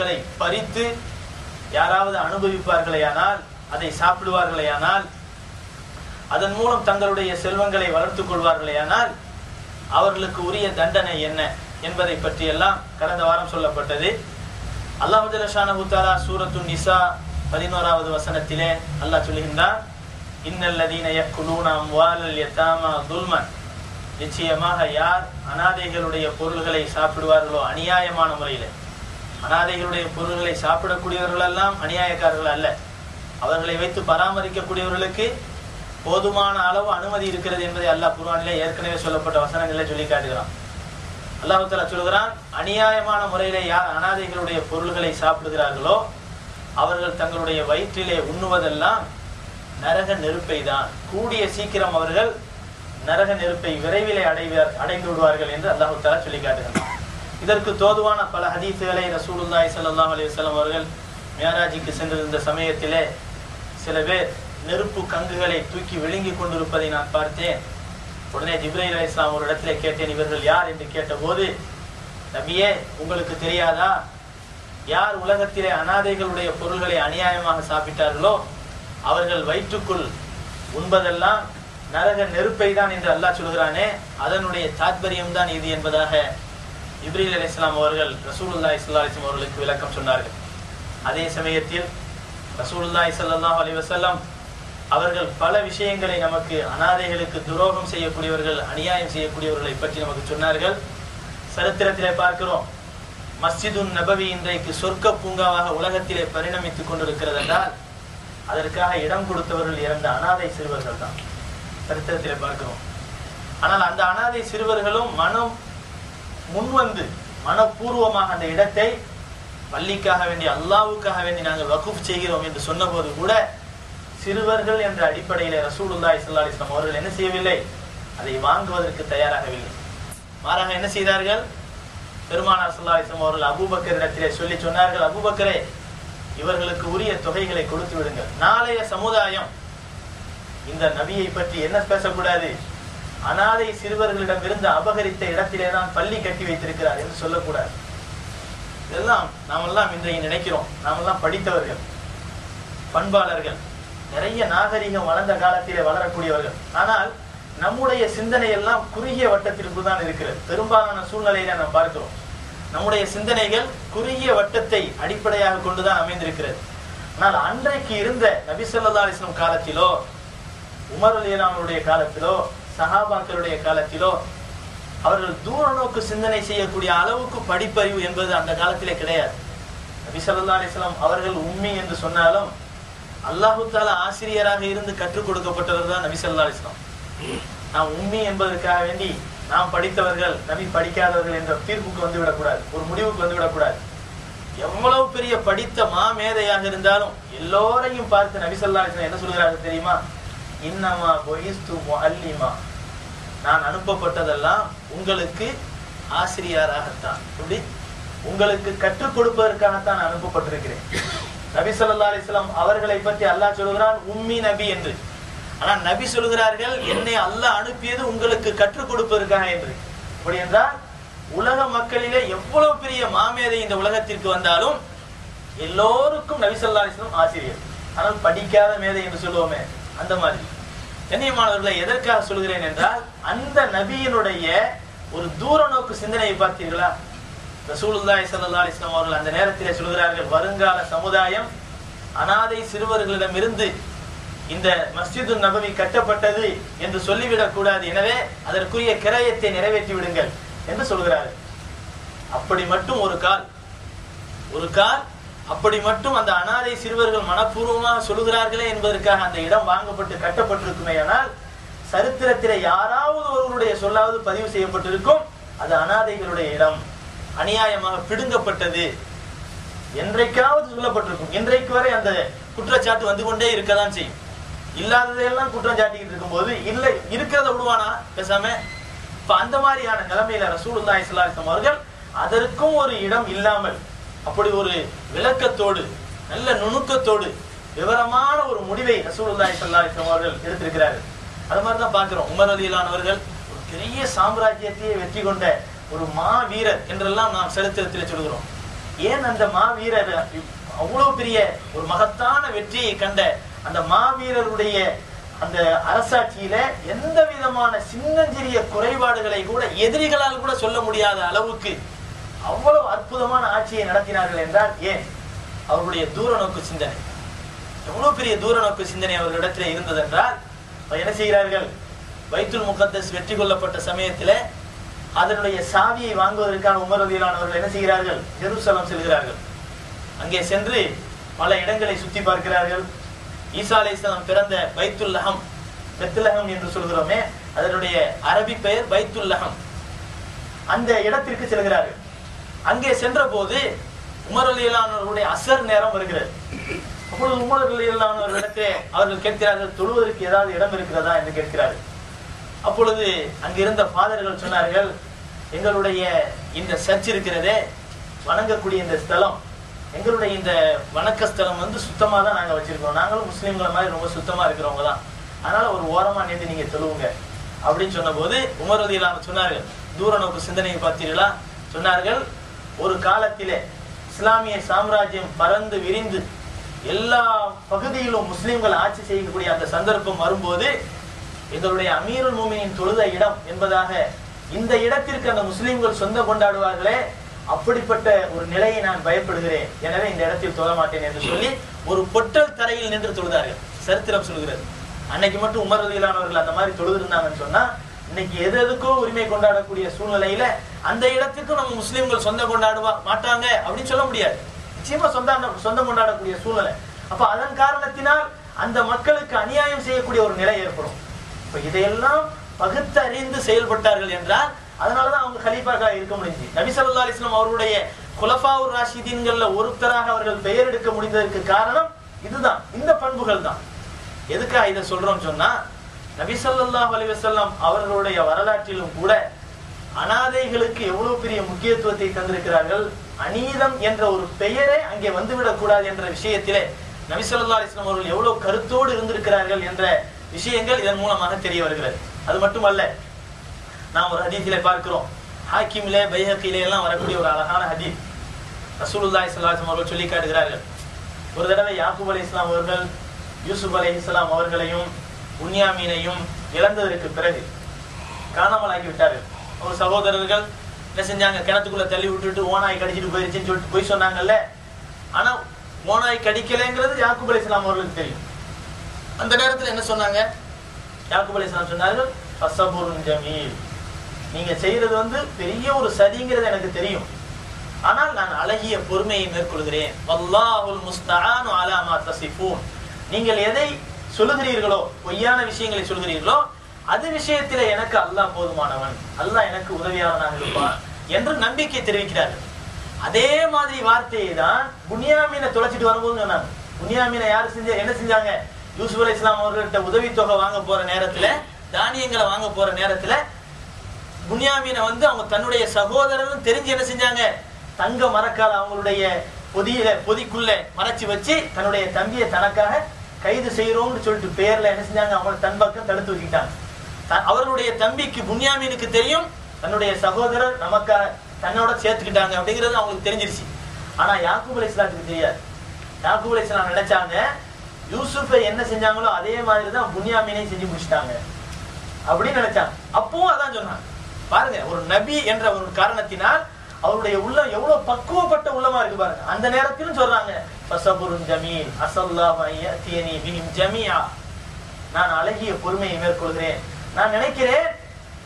பொருட்களை பறித்து யாராவது அனுபவிப்பார்களேயானால் அதை சாப்பிடுவார்களேயானால் அதன் மூலம் தங்களுடைய செல்வங்களை வளர்த்துக் கொள்வார்களேயானால் அவர்களுக்கு உரிய தண்டனை என்ன என்பதை பற்றியெல்லாம் கடந்த வாரம் சொல்லப்பட்டது. அல்லாஹு ஜல்லஷானஹு தஆலா சூரத்து நிசா பதினோராவது வசனத்திலே அல்லாஹ் சொல்கின்றான் இன்னல்லதீன யக்குலூன அம்வாலல் யதாமா துல்மன். நிச்சயமாக யார் அனாதைகளுடைய பொருள்களை சாப்பிடுவார்களோ அநியாயமான முறையில். அனாதைகளுடைய பொருள்களை சாப்பிடக்கூடியவர்கள் எல்லாம் அநியாயக்காரர்கள் அல்ல. அவர்களை வைத்து பராமரிக்கக்கூடியவர்களுக்கு போதுமான அளவு அனுமதி இருக்கிறது என்பதை அல்லாஹ் குர்ஆனிலே ஏற்கனவே சொல்லப்பட்ட வசனங்களை சொல்லி காட்டுகிறான். அல்லாஹ் சொல்கிறான் அநியாயமான முறையிலே யார் அனாதைகளுடைய பொருள்களை சாப்பிடுகிறார்களோ அவர்கள் தங்களுடைய வயிற்றிலே உண்ணுவதெல்லாம் நரக நெருப்பை தான். கூடிய சீக்கிரம் அவர்கள் நரக நெருப்பை விரைவிலே அடைவார் அடைந்து விடுவார்கள் என்று அல்லாஹ் தஆலா சொல்லி காட்டுகிறான். இதற்கு தோதுவான பல ஹதீஸுகளை ரசூலுல்லாய் ஸல்லல்லாஹு அலைஹி அவர்கள் மேராஜிக்கு சென்றிருந்த சமயத்திலே சில பேர் நெருப்பு கங்குகளை தூக்கி விழுங்கி கொண்டிருப்பதை நான் பார்த்தேன். உடனே ஜிப்ரைல் அலி இஸ்லாம் ஒரு இடத்திலே கேட்டேன் இவர்கள் யார்? என்று கேட்டபோது நபியே உங்களுக்கு தெரியாதா? யார் உலகத்திலே அனாதைகளுடைய பொருள்களை அநியாயமாக சாப்பிட்டார்களோ அவர்கள் வயிற்றுக்குள் உண்பதெல்லாம் நரக நெருப்பை தான் என்று அல்லாஹ் சொல்கிறானே அதனுடைய தாத்பரியம் தான் இது என்பதாக இப்ரீல் அலி இஸ்லாம் அவர்கள் ரசூலுல்லாஹி இஸ்லா அலைஹி அவர்களுக்கு விளக்கம் சொன்னார்கள். அதே சமயத்தில் ரசூலுல்லாஹி இசல்லா அலி வசல்லாம் அவர்கள் பல விஷயங்களை நமக்கு அனாதைகளுக்கு துரோகம் செய்யக்கூடியவர்கள் அநியாயம் செய்யக்கூடியவர்களை பற்றி நமக்கு சொன்னார்கள். சரித்திரத்திலே பார்க்கிறோம். மஸ்ஜிதுன் நபவி இன்றைக்கு சொர்க்க பூங்காவாக உலகத்திலே பரிணமித்துக் கொண்டிருக்கிறது என்றால் அதற்காக இடம் கொடுத்தவர்கள் இறந்த அனாதை சிறுவர்கள் தான். சரித்திரத்திலே பார்க்கிறோம். ஆனால் அந்த அனாதை சிறுவர்களும் மனம் முன்வந்து மனப்பூர்வமாக அந்த இடத்தை பள்ளிக்காக வேண்டி அல்லாவுக்காக வேண்டி நாங்கள் வகுப் செய்கிறோம் என்று சொன்னபோது கூட சிறுவர்கள் என்ற அடிப்படையில் ரசூலுல்லா இஸ்லா இஸ்லாம் அவர்கள் என்ன செய்யவில்லை? அதை வாங்குவதற்கு தயாராகவில்லை. மாறாக என்ன செய்தார்கள்? பெருமானார் ஸல்லல்லாஹு இஸ்லாம் அவர்கள் அபூபக்கரிடத்திலே சொல்லி சொன்னார்கள் அபூபக்கரே இவர்களுக்கு உரிய தொகைகளை கொடுத்து விடுங்கள். நாளைய சமுதாயம் இந்த நபியை பற்றி என்ன பேசக்கூடாது? அனாதை சிறுவர்களிடம் இருந்து அபகரித்த இடத்திலே தான் பள்ளி கட்டி வைத்திருக்கிறார் என்று சொல்லக்கூடாது. இதெல்லாம் நாமெல்லாம் இன்றைக்கு நினைக்கிறோம். நாமெல்லாம் படித்தவர்கள் பண்பாளர்கள் நிறைய நாகரிகம் வளர்ந்த காலத்திலே வளரக்கூடியவர்கள். ஆனால் நம்முடைய சிந்தனை எல்லாம் குறுகிய வட்டத்திற்கு தான் இருக்கிறது. பெரும்பாலான சூழ்நிலையில நாம் பார்க்கிறோம். நம்முடைய சிந்தனைகள் குறுகிய வட்டத்தை அடிப்படையாக கொண்டுதான் அமைந்திருக்கிறது. ஆனால் அன்றைக்கு இருந்த நபிசல்லா ஸல்லல்லாஹு காலத்திலோ உமர் அலியலானுடைய காலத்திலோ சஹாபாக்களுடைய காலத்திலோ அவர்கள் தூர நோக்கு சிந்தனை செய்யக்கூடிய அளவுக்கு படிப்பறிவு என்பது அந்த காலத்திலே கிடையாது. நபி அலிஸ்லாம் அவர்கள் உண்மை என்று சொன்னாலும் அல்லாஹு தாலா ஆசிரியராக இருந்து கற்றுக் கொடுக்கப்பட்டவர் தான் நபிசல்லா அலிஸ்லாம் நாம் உண்மை என்பதற்காக வேண்டி நாம் படித்தவர்கள் நபி படிக்காதவர்கள் என்ற தீர்ப்புக்கு வந்து விடக்கூடாது ஒரு முடிவுக்கு வந்து விடக்கூடாது எவ்வளவு பெரிய படித்த மாமேதையாக இருந்தாலும் எல்லோரையும் பார்த்து நபிசல்லா அலிஸ்லாம் என்ன சொல்கிறார்கள் தெரியுமா? இன்னமா பொய்ஸ்து அல்லிமா நான் அனுப்பப்பட்டதெல்லாம் உங்களுக்கு ஆசிரியராகத்தான். எப்படி உங்களுக்கு கற்றுக் கொடுப்பதற்காகத்தான் நான் அனுப்பப்பட்டிருக்கிறேன். நபி சொல்லா அலிஸ்லாம் அவர்களை பற்றி அல்லாஹ் சொல்கிறான் உம்மி நபி என்று. ஆனால் நபி சொல்கிறார்கள் என்னை அல்லாஹ் அனுப்பியது உங்களுக்கு கற்றுக் கொடுப்பதற்காக என்று. அப்படி என்றால் உலக மக்களிலே எவ்வளவு பெரிய மாமேதை இந்த உலகத்திற்கு வந்தாலும் எல்லோருக்கும் நபி சொல்லா அலிஸ்லாம் ஆசிரியர். ஆனால் படிக்காத மேதை என்று சொல்லுவோமே அந்த மாதிரி. கண்ணியமானவர்களை எதற்காக சொல்கிறேன் என்றால் அந்த நபியினுடைய ஒரு தூர நோக்கு சிந்தனையை பார்த்தீர்களா? ரசூலுல்லாய் சல்லா இஸ்லாம் அவர்கள் அந்த நேரத்திலே சொல்கிறார்கள் வருங்கால சமுதாயம் அனாதை சிறுவர்களிடமிருந்து இந்த மஸ்ஜிது நபவி கட்டப்பட்டது என்று சொல்லிவிடக் கூடாது. எனவே அதற்குரிய கிரயத்தை நிறைவேற்றி விடுங்கள் என்று சொல்கிறார்கள். அப்படி மட்டும் ஒரு கால் ஒரு கால் அப்படி மட்டும் அந்த அனாதை சிறுவர்கள் மனப்பூர்வமாக சொல்லுகிறார்களே என்பதற்காக அந்த இடம் வாங்கப்பட்டு கட்டப்பட்டிருக்குமே ஆனால் சரித்திரத்தில யாராவது ஒருவருடைய சொல்லாவது பதிவு செய்யப்பட்டிருக்கும் அது அனாதைகளுடைய இடம். அநியாயமாக பிடுங்கப்பட்டது. என்றைக்காவது சொல்லப்பட்டிருக்கும். இன்றைக்கு வரை அந்த குற்றச்சாட்டு வந்து கொண்டே இருக்கதான் செய்யும். இல்லாததையெல்லாம் குற்றம் சாட்டிக்கிட்டு இருக்கும்போது இல்லை இருக்கிறத விடுவானா பேசாம இப்ப அந்த மாதிரியான நிலைமையில ரசூல் ஸல்லல்லாஹு அவர்கள் அதற்கும் ஒரு இடம் இல்லாமல் அப்படி ஒரு விளக்கத்தோடு நல்ல நுணுக்கத்தோடு விவரமான ஒரு முடிவை ரசூலுல்லாஹி ஸல்லல்லாஹு அலைஹி அவர்கள் எடுத்திருக்கிறார்கள். அது மாதிரி தான் பார்க்கிறோம். உமர் அலிலானவர்கள் ஒரு பெரிய சாம்ராஜ்யத்தையே வெற்றி கொண்ட ஒரு மா வீரர் என்றெல்லாம் நாம் சரித்திரத்தில் சொல்கிறோம். ஏன் அந்த மாவீரர் அவ்வளவு பெரிய ஒரு மகத்தான வெற்றியை கண்ட அந்த மாவீரருடைய அந்த அரசாட்சியில எந்த விதமான சின்னஞ்சிறிய குறைபாடுகளை கூட எதிரிகளால் கூட சொல்ல முடியாத அளவுக்கு அவ்வளவு அற்புதமான ஆட்சியை நடத்தினார்கள் என்றால் ஏன்? அவர்களுடைய தூர நோக்கு சிந்தனை. எவ்வளவு பெரிய தூர நோக்கு சிந்தனை அவர்களிடத்தில் இருந்ததென்றால் என்ன செய்கிறார்கள்? வைத்துல் முகத்தஸ் வெற்றி கொள்ளப்பட்ட சமயத்தில் அதனுடைய சாவியை வாங்குவதற்கான உமர் என்ன செய்கிறார்கள்? ஜெருசலம் செல்கிறார்கள். அங்கே சென்று பல இடங்களை சுற்றி பார்க்கிறார்கள். ஈசா பிறந்த பைத்துல் லஹம் பெத்துலகம் என்று சொல்கிறோமே அதனுடைய அரபி பெயர் பைத்துல் லஹம். அந்த இடத்திற்கு செல்கிறார்கள். அங்கே சென்ற போது உமர் அலியலானவர்களுடைய அசர் நேரம் வருகிறது. அப்பொழுது உமர் அலியலானவர்களிடத்தில் அவர்கள் கேட்கிறார்கள் தொழுவதற்கு ஏதாவது இடம் இருக்கிறதா என்று கேட்கிறார்கள். அப்பொழுது அங்கிருந்த ஃபாதர்கள் சொன்னார்கள் எங்களுடைய இந்த சர்ச் இருக்கிறதே வணங்கக்கூடிய இந்த ஸ்தலம் எங்களுடைய இந்த வணக்க ஸ்தலம் வந்து சுத்தமாக தான் நாங்கள் வச்சிருக்கோம் நாங்களும் முஸ்லீம்களை மாதிரி ரொம்ப சுத்தமாக இருக்கிறவங்க தான். அதனால ஒரு ஓரமாக நேர்ந்து நீங்கள் தொழுவுங்க. அப்படின்னு சொன்னபோது உமர் ரலியல்லாஹு சொன்னார்கள் தூர நோக்கு சிந்தனையை பார்த்தீர்களா? சொன்னார்கள் ஒரு காலத்திலே இஸ்லாமிய சாம்ராஜ்யம் பறந்து விரிந்து எல்லா பகுதியிலும் முஸ்லிம்கள் ஆட்சி செய்யக்கூடிய அந்த சந்தர்ப்பம் வரும்போது இதனுடைய அமீருல் மூமினின் தொழுத இடம் என்பதாக இந்த இடத்திற்கு அந்த முஸ்லிம்கள் சொந்தம் கொண்டாடுவார்களே அப்படிப்பட்ட ஒரு நிலையை நான் பயப்படுகிறேன். எனவே இந்த இடத்தில் தொழ மாட்டேன் என்று சொல்லி ஒரு பொட்டல் தரையில் நின்று தொழுதார்கள். சரித்திரம் சொல்கிறது. அன்னைக்கு மட்டும் உமர் ரலியல்லானவர்கள் அந்த மாதிரி தொழுதிருந்தாங்கன்னு சொன்னா இன்னைக்கு எது எதுக்கோ உரிமை கொண்டாடக்கூடிய சூழ்நிலையில அந்த இடத்துக்கும் நம்ம முஸ்லீம்கள் சொந்தம் கொண்டாடுவா மாட்டாங்க அப்படின்னு சொல்ல முடியாது. நிச்சயமா சொந்த சொந்தம் கொண்டாடக்கூடிய சூழ்நிலை. அப்ப அதன் காரணத்தினால் அந்த மக்களுக்கு அநியாயம் செய்யக்கூடிய ஒரு நிலை ஏற்படும். இப்ப இதையெல்லாம் பகுத்தறிந்து செயல்பட்டார்கள் என்றால் அதனாலதான் அவங்க கலீஃபாக இருக்க முடிஞ்சு நபிசல்லா ஸல்லல்லாஹு அவருடைய குலஃபாவுர் ராஷிதீன்கள்ல ஒருத்தராக அவர்கள் பெயர் எடுக்க முடிந்ததற்கு காரணம் இதுதான். இந்த பண்புகள் தான். எதுக்காக இதை சொல்றோம் சொன்னா நபிசல்லாஹ் ஸல்லல்லாஹு அவர்களுடைய வரலாற்றிலும் கூட அனாதைகளுக்கு எவ்வளவு பெரிய முக்கியத்துவத்தை தந்திருக்கிறார்கள்? அநீதம் என்ற ஒரு பெயரே அங்கே வந்துவிடக் கூடாது என்ற விஷயத்திலே நபிசல்லா இஸ்லாம் அவர்கள் எவ்வளவு கருத்தோடு இருந்திருக்கிறார்கள் என்ற விஷயங்கள் இதன் மூலமாக தெரிய வருகிறது. அது மட்டுமல்ல நாம் ஒரு ஹதீஸிலே பார்க்கிறோம். ஹாக்கிமிலே பைஹக்கிலே எல்லாம் வரக்கூடிய ஒரு அழகான ஹதீஸ். ரசூலுல்லாஹி ஸல்லல்லாஹு அவர்கள் சொல்லி காட்டுகிறார்கள். ஒரு தடவை யாக்கூப் இஸ்லாம் அவர்கள் யூசுப் அலைஹிஸ்ஸலாம் அவர்களையும் புன்யாமீனையும் இழந்ததற்கு பிறகு காணாமல் ஆகிவிட்டார்கள் ஒரு சகோதரர்கள் என்ன செஞ்சாங்க? கிணத்துக்குள்ள தள்ளி விட்டுட்டு ஓனாய் கடிச்சிட்டு போயிருச்சுன்னு சொல்லிட்டு போய் சொன்னாங்கல்ல? ஆனா ஓனாய் கடிக்கலைங்கிறது யாக்குப் அலி இஸ்லாம் அவர்களுக்கு தெரியும். அந்த நேரத்தில் என்ன சொன்னாங்க? யாக்குப் அலி இஸ்லாம் சொன்னார்கள் ஃபஸபுருன் ஜமீல். நீங்க செய்யறது வந்து பெரிய ஒரு சதிங்கிறது எனக்கு தெரியும். ஆனால் நான் அழகிய பொறுமையை மேற்கொள்கிறேன். வல்லாஹுல் முஸ்தஆனு அலா தசிஃபூன் நீங்கள் எதை சொல்லுகிறீர்களோ பொய்யான விஷயங்களை சொல்கிறீர்களோ அது விஷயத்துல எனக்கு அல்லாஹ் போதுமானவன். அல்லாஹ் எனக்கு உதவியாளனாக இருப்பான் என்று நம்பிக்கை தெரிவிக்கிறார்கள் அதே மாதிரி வார்த்தையை தான் புனியாமீனை தொலைச்சிட்டு வரும்போது சொன்னாங்க. புனியாமீனை யாரு செஞ்ச என்ன செஞ்சாங்க? யூசுப் அலி இஸ்லாம் அவர்கள்ட்ட உதவித்தொகை வாங்க போற நேரத்துல தானியங்களை வாங்க போற நேரத்துல புனியாமீனை வந்து அவங்க தன்னுடைய சகோதரனும் தெரிஞ்சு என்ன செஞ்சாங்க? தங்க மரக்கால் அவங்களுடைய பொதியில பொதிக்குள்ள மறைச்சு வச்சு தன்னுடைய தம்பியை தனக்காக கைது செய்யறோம்னு சொல்லிட்டு பேர்ல என்ன செஞ்சாங்க? அவங்களை தன் பக்கம் தடுத்து வச்சுக்கிட்டாங்க. அவர்களுடைய தம்பிக்கு புன்யாமீனுக்கு தெரியும் தன்னுடைய சகோதரர் நமக்கு தன்னோட சேர்த்துக்கிட்டாங்க அப்படிங்கிறது அவங்களுக்கு தெரிஞ்சிருச்சு. ஆனா யாக்கூப் அலை இஸ்லாத்துக்கு தெரியாது. யாக்கூப் அலை இஸ்லாம் நினைச்சாங்க யூசுஃபை என்ன செஞ்சாங்களோ அதே மாதிரி தான் புன்யாமீனை செஞ்சு முடிச்சிட்டாங்க அப்படின்னு நினைச்சாங்க. அப்பவும் அதான் சொன்னாங்க. பாருங்க ஒரு நபி என்ற ஒரு காரணத்தினால் அவருடைய உள்ளம் எவ்வளவு பக்குவப்பட்ட உள்ளமா இருக்கு பாருங்க. அந்த நேரத்திலும் சொல்றாங்க ஃபஸபுருன் ஜமீல் அசல்லா அன் பிஹிம் ஜமீஆ. நான் அழகிய பொறுமையை மேற்கொள்கிறேன். நான் நினைக்கிறேன்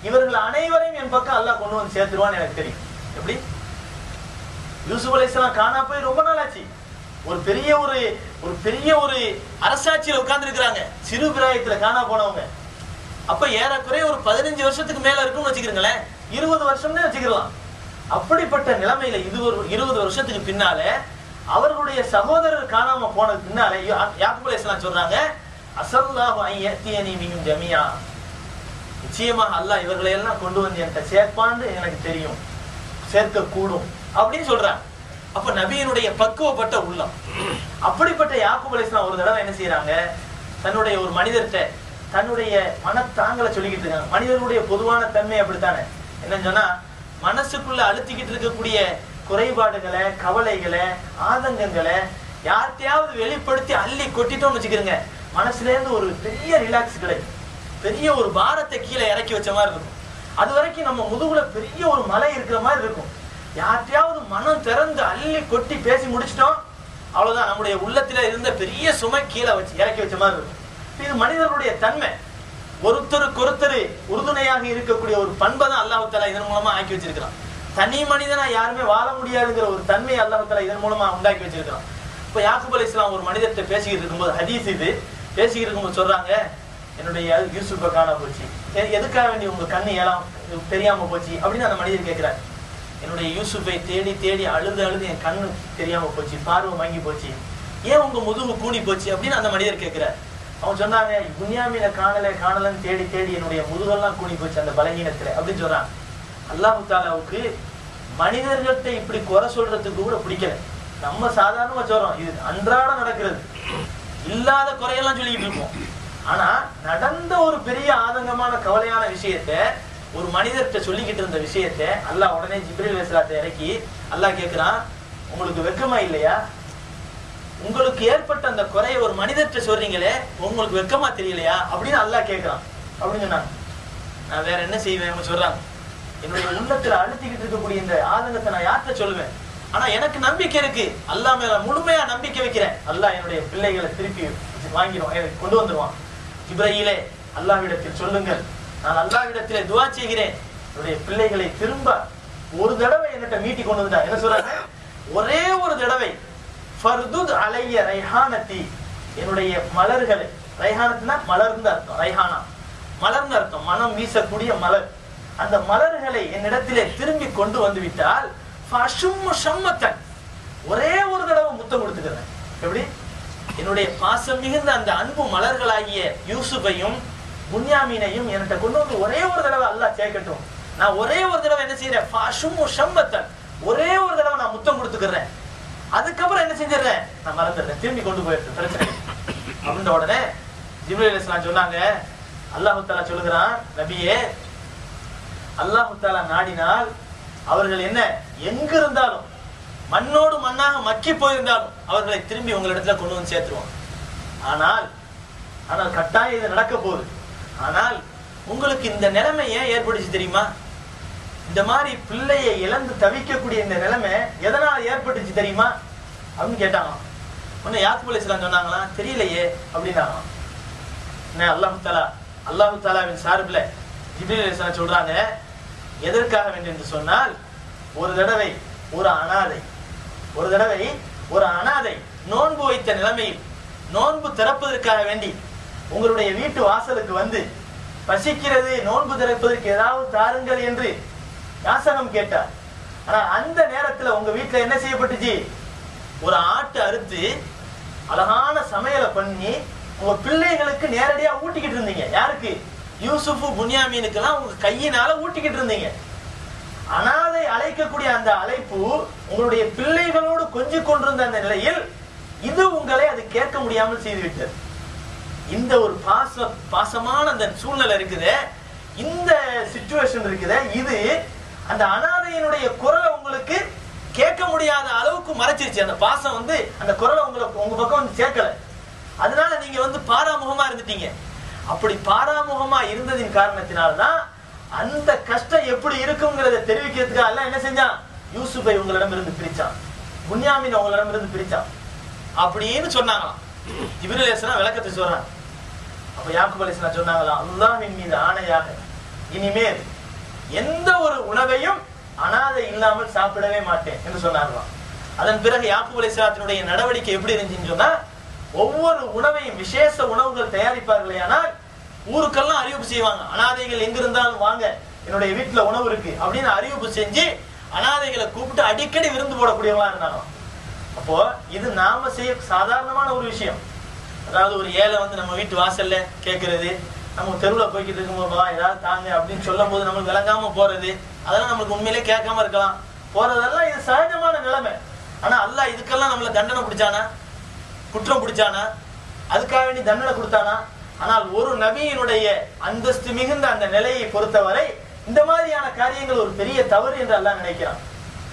இவர்கள் அனைவரையும் என் பக்கம் அல்லாஹ் கொண்டு வந்து சேர்த்துருவான்னு எனக்கு தெரியும். எப்படி? யூசுப் அலிஸ்லாம் காணா போய் ரொம்ப நாள் ஆச்சு. ஒரு பெரிய ஒரு ஒரு பெரிய ஒரு அரசாட்சியில உட்கார்ந்து இருக்கிறாங்க சிறு பிராயத்துல காணா போனவங்க. அப்ப ஏறக்குறைய ஒரு பதினஞ்சு வருஷத்துக்கு மேல இருக்கும்னு வச்சுக்கிறீங்களேன். இருபது வருஷம்னே வச்சுக்கலாம். அப்படிப்பட்ட நிலைமையில இது ஒரு இருபது வருஷத்துக்கு பின்னால அவர்களுடைய சகோதரர் காணாம போனதுக்கு பின்னால யா- யாக்கூப் சொல்றாங்க அசல்லாஹு ஐயத்தியனி யஅதியனி ஜமியா நிச்சயமாக அல்லாஹ் இவர்களை எல்லாம் கொண்டு வந்து என்கிட்ட சேர்ப்பான்னு எனக்கு தெரியும். சேர்க்க கூடும் அப்படின்னு சொல்றாங்க. அப்ப நபியினுடைய பக்குவப்பட்ட உள்ளம். அப்படிப்பட்ட யாக்கூப் அலைஹிஸ்ஸலாம் ஒரு தடவை என்ன செய்யறாங்க தன்னுடைய ஒரு மனிதர்கிட்ட தன்னுடைய மனத்தாங்களை சொல்லிக்கிட்டு இருக்காங்க. மனிதனுடைய பொதுவான தன்மை அப்படித்தானே? என்னன்னு சொன்னா மனசுக்குள்ள அழுத்திக்கிட்டு இருக்கக்கூடிய குறைபாடுகளை கவலைகளை ஆதங்கங்களை யார்கிட்டயாவது வெளிப்படுத்தி அள்ளி கொட்டிட்டோம்னு வச்சுக்கிறோங்க மனசுல இருந்து ஒரு பெரிய ரிலாக்ஸ் கிடைக்கும். பெரிய ஒரு பாரத்தை கீழே இறக்கி வச்ச மாதிரி இருக்கும். அது வரைக்கும் நம்ம முதுகுல பெரிய ஒரு மலை இருக்கிற மாதிரி இருக்கும். யார்கிட்டயாவது மனம் திறந்து அள்ளி கொட்டி பேசி முடிச்சிட்டோம் அவ்வளவுதான். நம்முடைய உள்ளத்துல இருந்த பெரிய சுமை கீழே வச்சு இறக்கி வச்ச மாதிரி இருக்கும். இது மனிதர்களுடைய தன்மை. ஒருத்தருக்கு ஒருத்தர் உறுதுணையாக இருக்கக்கூடிய ஒரு பண்பை தான் அல்லாஹ் இதன் மூலமா ஆக்கி வச்சிருக்கிறான். தனி மனிதனா யாருமே வாழ முடியாதுங்கிற ஒரு தன்மையை அல்லாஹ் இதன் மூலமா உண்டாக்கி வச்சிருக்கிறான். இப்ப யாசுபல்ல இஸ்லாம் ஒரு மனிதர்கிட்ட பேசிக்கிட்டு இருக்கும்போது ஹதீஸ் இது. பேசிக்கிட்டு இருக்கும்போது சொல்றாங்க என்னுடைய யூசுப்பை காண போச்சு எதுக்காக வேண்டி உங்க கண்ணு ஏலாம் தெரியாம போச்சு? அப்படின்னு அந்த மனிதர் கேட்கிறார். என்னுடைய யூசுஃபை தேடி தேடி அழுது அழுது என் கண்ணு தெரியாம போச்சு பார்வை வாங்கி போச்சு. ஏன் உங்க முதுகு கூடி போச்சு? அப்படின்னு அந்த மனிதர் கேட்கிறார். அவங்க சொன்னாங்க புன்யாமின காணல காணலன்னு தேடி தேடி என்னுடைய முதுகெல்லாம் கூடி போச்சு அந்த பலகீனத்துல அப்படின்னு சொல்றான் அல்லாஹு தாலாவுக்கு மனிதர்கள்ட்ட இப்படி குறை சொல்றதுக்கு கூட பிடிக்கல. நம்ம சாதாரணமா சொல்றோம் இது அன்றாடம் நடக்கிறது. இல்லாத குறையெல்லாம் சொல்லிக்கிட்டு இருப்போம் ஆனா நடந்த ஒரு பெரிய ஆதங்கமான கவலையான விஷயத்த ஒரு மனிதர்கிட்ட சொல்லிக்கிட்டு இருந்த விஷயத்த அல்லாஹ் உடனே ஜிப்ரில் அலைஹிஸ்ஸலாத்தை இறக்கி அல்லாஹ் கேட்கிறான் உங்களுக்கு வெக்கமா இல்லையா? உங்களுக்கு ஏற்பட்ட அந்த குறைய ஒரு மனிதர்கிட்ட சொல்றீங்களே உங்களுக்கு வெக்கமா தெரியலையா? அப்படின்னு அல்லாஹ் கேட்கிறான் அப்படின்னு சொன்னாங்க. நான் வேற என்ன செய்வேன் சொல்றாங்க. என்னுடைய உள்ளத்துல அழுத்திக்கிட்டு இருக்கக்கூடிய இந்த ஆதங்கத்தை நான் யார்கிட்ட சொல்லுவேன்? ஆனா எனக்கு நம்பிக்கை இருக்கு. அல்லாஹ் மேல முழுமையா நம்பிக்கை வைக்கிறேன். அல்லாஹ் என்னுடைய பிள்ளைகளை திருப்பி வாங்கிடும் எனக்கு கொண்டு வந்துருவான். இப்ராஹிலே அல்லாவிடத்தில் சொல்லுங்கள். நான் அல்லாவிடத்திலே துவா செய்கிறேன். என்னுடைய பிள்ளைகளை திரும்ப ஒரு தடவை என்னட்ட மீட்டி கொண்டு வந்துட்டா என்ன சொல்றாங்க? ஒரே ஒரு தடவை ஃபர்துத் அலைய ரைஹானத்தி. என்னுடைய மலர்களை ரைஹானத்துனா மலர்ந்து அர்த்தம் ரைஹானா. மலர்ந்து அர்த்தம் மனம் வீசக்கூடிய மலர். அந்த மலர்களை என்னிடத்திலே திரும்பி கொண்டு வந்து விட்டால் ஒரே ஒரு தடவை முத்தம் கொடுத்துக்கிறேன். எப்படி? என்னுடைய பாசம் மிகுந்த அந்த அன்பு மலர்களாகிய யூசுஃபையும் புன்யாமீனையும் என்கிட்ட கொண்டு வந்து ஒரே ஒரு தடவை அல்லாஹ் சேர்க்கட்டும் நான் ஒரே ஒரு தடவை என்ன செய்யறேன் ஒரே ஒரு தடவை நான் முத்தம் கொடுத்துக்கிறேன். அதுக்கப்புறம் என்ன செஞ்சிடறேன்? நான் மறந்துடுறேன். திரும்பி கொண்டு போயிடுறேன். பிரச்சனை அப்படின்ற உடனே ஜிப்ரீல் அலைஹிஸ்ஸலாம் சொன்னாங்க அல்லாஹு தாலா சொல்லுகிறான் நபியே அல்லாஹு தாலா நாடினால் அவர்கள் என்ன? எங்க இருந்தாலும் மண்ணோடு மண்ணாக மக்கி போயிருந்தாலும் அவர்களை திரும்பி உங்களிடத்துல கொண்டு வந்து சேர்த்துருவான் ஆனால் ஆனால் கட்டாயம் இது நடக்க போகுது. ஆனால் உங்களுக்கு இந்த நிலைமை ஏன் ஏற்பட்டுச்சு தெரியுமா? இந்த மாதிரி பிள்ளையை இழந்து தவிக்கக்கூடிய இந்த நிலைமை எதனால் ஏற்பட்டுச்சு தெரியுமா? அப்படின்னு கேட்டாங்களாம். உன்னை யாக்குப் அலைஹிஸ்ஸலாம் சொன்னாங்களாம் தெரியலையே அப்படின்னாங்களாம். என்ன அல்லாஹு தாலா அல்லாஹு தாலாவின் சார்பில் ஜிப்ரீல் அலைஹிஸ்ஸலாம் சொல்றாங்க எதற்காக வேண்டும்? என்று சொன்னால் ஒரு தடவை ஒரு அனாதை ஒரு தடவை ஒரு அனாதை நோன்பு வைத்த நிலைமையில் நோன்பு திறப்பதற்காக வேண்டி உங்களுடைய வீட்டு வாசலுக்கு வந்து பசிக்கிறது நோன்பு திறப்பதற்கு ஏதாவது தாருங்கள் என்று யாசகம் கேட்டார். ஆனா அந்த நேரத்துல உங்க வீட்டுல என்ன செய்யப்பட்டுச்சு? ஒரு ஆட்டு அறுத்து அழகான சமையலை பண்ணி உங்க பிள்ளைகளுக்கு நேரடியா ஊட்டிக்கிட்டு இருந்தீங்க. யாருக்கு? யூசுஃபு புன்யாமீனுக்கெல்லாம் உங்க கையினால ஊட்டிக்கிட்டு இருந்தீங்க. அனாதை அழைக்கக்கூடிய அந்த அழைப்பு உங்களுடைய பிள்ளைகளோடு கொஞ்சிக் கொண்டிருந்த அந்த நிலையில் இது உங்களை அது கேட்க முடியாமல் செய்துவிட்டது. இந்த ஒரு பாச பாசமான அந்த சூழ்நிலை இருக்குது. இந்த சுச்சுவேஷன் இருக்குது. இது அந்த அனாதையினுடைய குரலை உங்களுக்கு கேட்க முடியாத அளவுக்கு மறைச்சிருச்சு. அந்த பாசம் வந்து அந்த குரலை உங்களுக்கு உங்க பக்கம் வந்து சேர்க்கல. அதனால நீங்க வந்து பாராமுகமா இருந்துட்டீங்க. அப்படி பாராமுகமா இருந்ததின் காரணத்தினால்தான் அந்த கஷ்டம் எப்படி இருக்குங்கிறத தெரிவிக்கிறதுக்காக எல்லாம் என்ன செஞ்சான்? யூசுஃபை உங்களிடம் இருந்து பிரிச்சான். புன்யாமின் உங்களிடம் இருந்து பிரிச்சான். அப்படின்னு சொன்னாங்களாம். ஜிப்ரீல் அலைஹிஸ்ஸலாம் விளக்கத்தை சொல்றாங்க. அப்ப யாக்கூப் அலைஹிஸ்ஸலாம் சொன்னாங்களாம் அல்லாவின் மீது ஆணையாக இனிமேல் எந்த ஒரு உணவையும் அனாதை இல்லாமல் சாப்பிடவே மாட்டேன் என்று சொன்னார்களாம் அதன் பிறகு யாக்கூப் அலைஹிஸ்ஸலாத்தினுடைய நடவடிக்கை எப்படி இருந்துச்சுன்னு சொன்னா ஒவ்வொரு உணவையும் விசேஷ உணவுகள் தயாரிப்பார்களே ஆனால் ஊருக்கெல்லாம் அறிவிப்பு செய்வாங்க. அனாதைகள் எங்கிருந்தாலும் வாங்க என்னுடைய வீட்டுல உணவு இருக்கு அப்படின்னு அறிவிப்பு செஞ்சு அனாதைகளை கூப்பிட்டு அடிக்கடி விருந்து போடக்கூடியவங்களா இருந்தாங்க. அப்போ இது நாம செய்ய சாதாரணமான ஒரு விஷயம். அதாவது ஒரு ஏழை வந்து நம்ம வீட்டு வாசல்ல கேட்கறது நம்ம தெருவில் போய்கிட்டு இருக்கும்போதுவா ஏதாவது தாங்க அப்படின்னு சொல்லும் போது நம்மளுக்கு விளங்காம போறது அதெல்லாம் நம்மளுக்கு உண்மையிலே கேட்காம இருக்கலாம். போறதெல்லாம் இது சகஜமான நிலைமை. ஆனா அல்ல இதுக்கெல்லாம் நம்மள தண்டனை பிடிச்சானா? குற்றம் பிடிச்சானா? அதுக்காக வேண்டி தண்டனை கொடுத்தானா? ஆனால் ஒரு நபியினுடைய அந்தஸ்து மிகுந்த அந்த நிலையை பொறுத்தவரை இந்த மாதிரியான காரியங்கள் ஒரு பெரிய தவறு என்று அல்லாஹ் நினைக்கிறான்.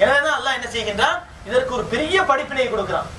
எனவேதான் அல்லாஹ் என்ன செய்கின்றான்? இதற்கு ஒரு பெரிய படிப்பினை கொடுக்கிறான்.